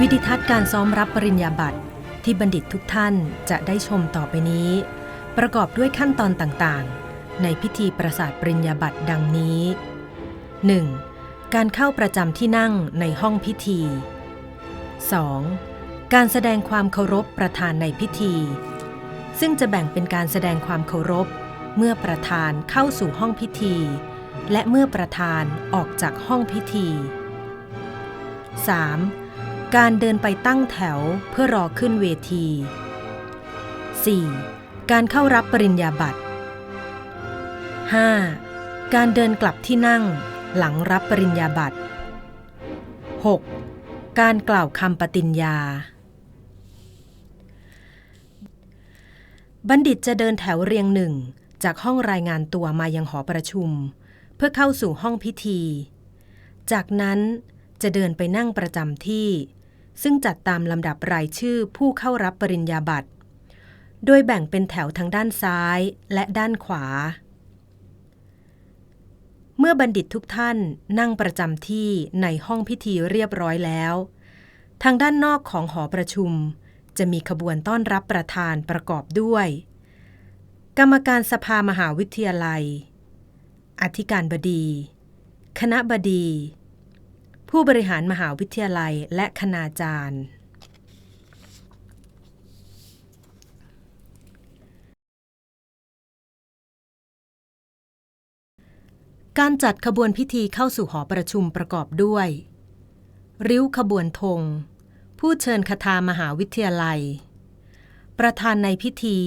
วิดิทัศน์การซ้อมรับปริญญาบัตรที่บัณฑิตทุกท่านจะได้ชมต่อไปนี้ ประกอบด้วยขั้นตอนต่างๆ ในพิธีประสาทปริญญาบัตรดังนี้ 1. การเข้าประจำที่นั่งในห้องพิธี 2. การแสดงความเคารพประธานในพิธี ซึ่งจะแบ่งเป็นการแสดงความเคารพ เมื่อประธานเข้าสู่ห้องพิธี และเมื่อประธานออกจากห้องพิธี 3. การเดินไปตั้งแถวเพื่อรอขึ้นเวที 4. การเข้ารับปริญญาบัตร 5. การเดินกลับที่นั่งหลังรับปริญญาบัตร 6. การกล่าวคำปฏิญญา บัณฑิตจะเดินแถวเรียงหนึ่งจากห้องรายงานตัวมายังหอประชุม เพื่อเข้าสู่ห้องพิธี จากนั้นจะเดินไปนั่งประจำที่ ซึ่งจัดตามลำดับรายชื่อผู้เข้ารับปริญญาบัตร โดยแบ่งเป็นแถวทางด้านซ้ายและด้านขวา เมื่อบัณฑิตทุกท่านนั่งประจำที่ในห้องพิธีเรียบร้อยแล้ว ทางด้านนอกของหอประชุม จะมีขบวนต้อนรับประธานประกอบด้วย กรรมการสภามหาวิทยาลัย อธิการบดี คณะบดี ผู้บริหารมหาวิทยาลัยและคณาจารย์ การจัดขบวนพิธีเข้าสู่หอประชุมประกอบด้วย ริ้วขบวนธง ผู้เชิญคทามหาวิทยาลัย ประธานในพิธี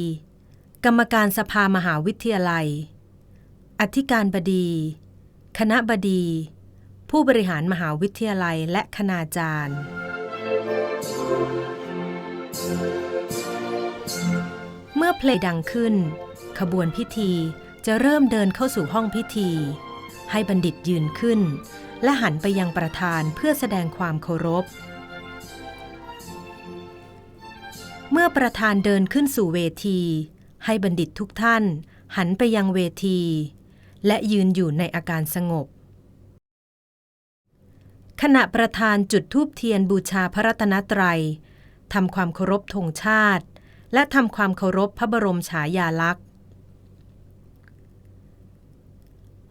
กรรมการสภามหาวิทยาลัย อธิการบดี คณะบดี ผู้บริหารมหาวิทยาลัยและคณาจารย์ เมื่อเพลงดังขึ้น ขบวนพิธีจะเริ่มเดินเข้าสู่ห้องพิธี ให้บัณฑิตยืนขึ้น และหันไปยังประธานเพื่อแสดงความเคารพ เมื่อประธานเดินขึ้นสู่เวที ให้บัณฑิตทุกท่าน หันไปยังเวที และยืนอยู่ในอาการสงบ ขณะประธานจุดธูปเทียนบูชาพระรัตนตรัยทำความเคารพธงชาติ และทำความเคารพพระบรมฉายาลักษณ์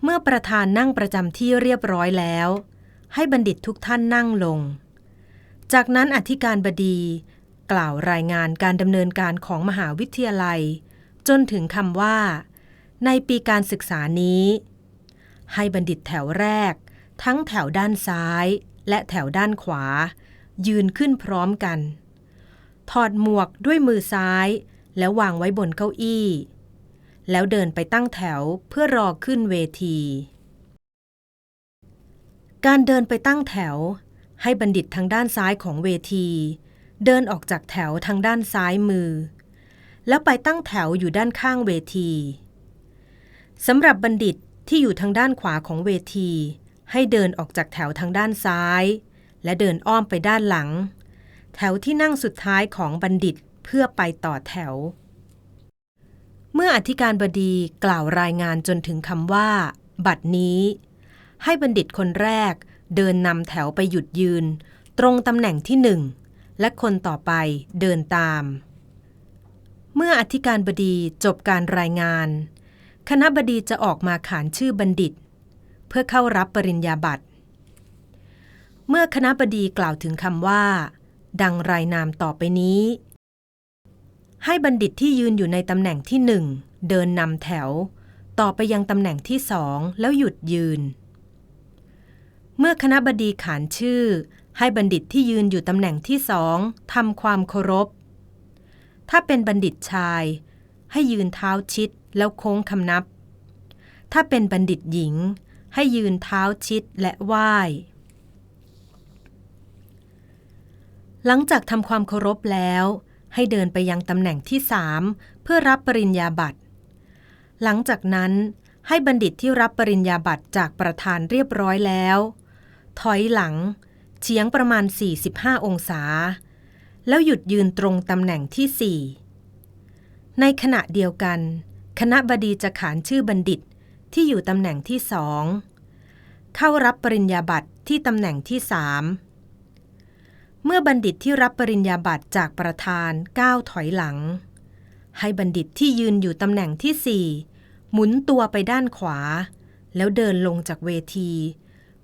เมื่อประธานนั่งประจำที่เรียบร้อยแล้ว ให้บัณฑิตทุกท่านนั่งลง จากนั้นอธิการบดีกล่าวรายงานการดำเนินการของมหาวิทยาลัย จนถึงคำว่า ในปีการศึกษานี้ ให้บัณฑิตแถวแรก ทั้งแถวด้านซ้ายและแถวด้านขวา ยืนขึ้นพร้อมกัน ถอดหมวกด้วยมือซ้ายแล้ววางไว้บนเก้าอี้ แล้วเดินไปตั้งแถวเพื่อรอขึ้นเวที การเดินไปตั้งแถว ให้บัณฑิตทางด้านซ้ายของเวที เดินออกจากแถวทางด้านซ้ายมือ แล้วไปตั้งแถวอยู่ด้านข้างเวทีสำหรับบัณฑิตที่อยู่ทางด้านขวาของเวที ให้เดินออกจากแถวทางด้านซ้าย และเดินอ้อมไปด้านหลัง แถวที่นั่งสุดท้ายของบัณฑิตเพื่อไปต่อแถว เมื่ออธิการบดีกล่าวรายงานจนถึงคำว่า บัดนี้ ให้บัณฑิตคนแรกเดินนำแถวไปหยุดยืน ตรงตำแหน่งที่หนึ่งและคนต่อไปเดินตาม เมื่ออธิการบดีจบการรายงาน คณะบดีจะออกมาขานชื่อบัณฑิต พื่อเข้ารับปริญญาบัตร เมื่อคณะบดีกล่าวถึงคำว่า ดังรายนามต่อไปนี้ ให้บัณฑิตที่ยืนอยู่ในตำแหน่งที่หนึ่งเดินนำแถว ต่อไปยังตำแหน่งที่สองแล้วหยุดยืน เมื่อคณะบดีขานชื่อ ให้บัณฑิตที่ยืนอยู่ตำแหน่งที่สองทำความเคารพ ถ้าเป็นบัณฑิตชาย ให้ยืนเท้าชิดแล้วโค้งคำนับ ถ้าเป็นบัณฑิตหญิง ให้ยืนเท้าชิดและไหว้ หลังจากทำความเคารพแล้ว ให้เดินไปยังตำแหน่งที่สามเพื่อรับปริญญาบัตร หลังจากนั้นให้บัณฑิตที่รับปริญญาบัตรจากประธานเรียบร้อยแล้ว ถอยหลังเฉียงประมาณ 45 องศา แล้วหยุดยืนตรงตำแหน่งที่ 4 ในขณะเดียวกัน คณะบดีจะขานชื่อบัณฑิต ที่อยู่ตำแหน่งที่สองเข้ารับปริญญาบัตรที่ตำแหน่งที่สามเมื่อบัณฑิตที่รับปริญญาบัตรจากประธานก้าวถอยหลัง ให้บัณฑิตที่ยืนอยู่ตำแหน่งที่สี่หมุนตัวไปด้านขวา แล้วเดินลงจากเวที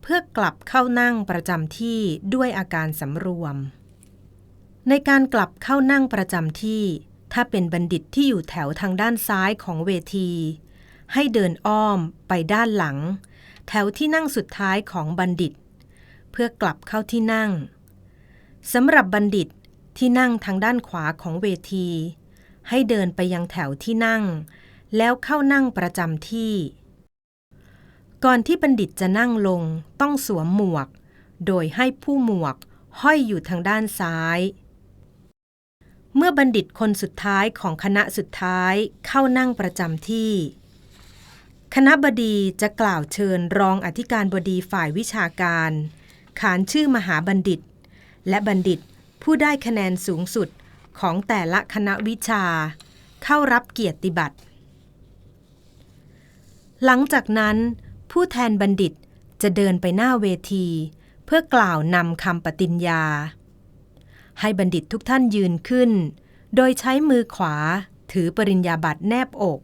เพื่อกลับเข้านั่งประจำที่ด้วยอาการสำรวม ในการกลับเข้านั่งประจำที่ ถ้าเป็นบัณฑิตที่อยู่แถวทางด้านซ้ายของเวที ให้เดินอ้อมไปด้านหลัง แถวที่นั่งสุดท้ายของบัณฑิต เพื่อกลับเข้าที่นั่งสำหรับบัณฑิตที่นั่งทางด้านขวาของเวที ให้เดินไปยังแถวที่นั่ง แล้วเข้านั่งประจำที่ ก่อนที่บัณฑิตจะนั่งลงต้องสวมหมวก โดยให้ผู้หมวกห้อยอยู่ทางด้านซ้าย เมื่อบัณฑิตคนสุดท้ายของคณะสุดท้ายเข้านั่งประจำที่ คณะบดีจะกล่าวเชิญรองอธิการบดีฝ่ายวิชาการ ขานชื่อมหาบัณฑิต และบัณฑิตผู้ได้คะแนนสูงสุดของแต่ละคณะวิชา เข้ารับเกียรติบัตร หลังจากนั้น ผู้แทนบัณฑิตจะเดินไปหน้าเวที เพื่อกล่าวนำคำปฏิญญา ให้บัณฑิตทุกท่านยืนขึ้น โดยใช้มือขวาถือปริญญาบัตรแนบอก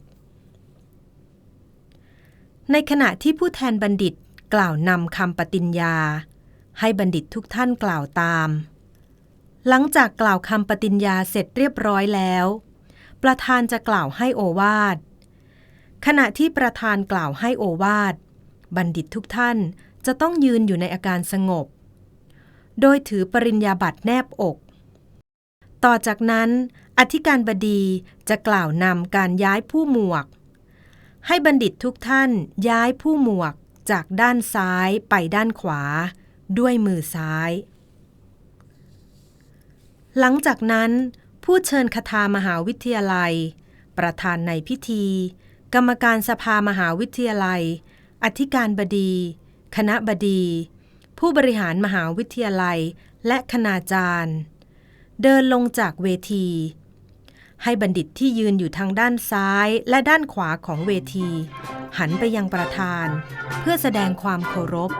ในขณะที่ผู้แทนบัณฑิตกล่าวนำคำปฏิญญา ให้บัณฑิตทุกท่านกล่าวตาม หลังจากกล่าวคำปฏิญญาเสร็จเรียบร้อยแล้ว ประธานจะกล่าวให้โอวาท ขณะที่ประธานกล่าวให้โอวาท บัณฑิตทุกท่านจะต้องยืนอยู่ในอาการสงบ โดยถือปริญญาบัตรแนบอก ต่อจากนั้น อธิการบดีจะกล่าวนำการย้ายผู้หมวก ให้บัณฑิตทุกท่านย้ายผู้หมวกจากด้านซ้ายไปด้านขวา ด้วยมือซ้าย หลังจากนั้น ผู้เชิญคทามหาวิทยาลัย ประธานในพิธี กรรมการสภามหาวิทยาลัย อธิการบดี คณะบดี ผู้บริหารมหาวิทยาลัยและคณาจารย์ เดินลงจากเวที ให้บัณฑิตที่ยืนอยู่ทางด้านซ้ายและด้านขวาของเวที หันไปยังประธาน เพื่อแสดงความเคารพ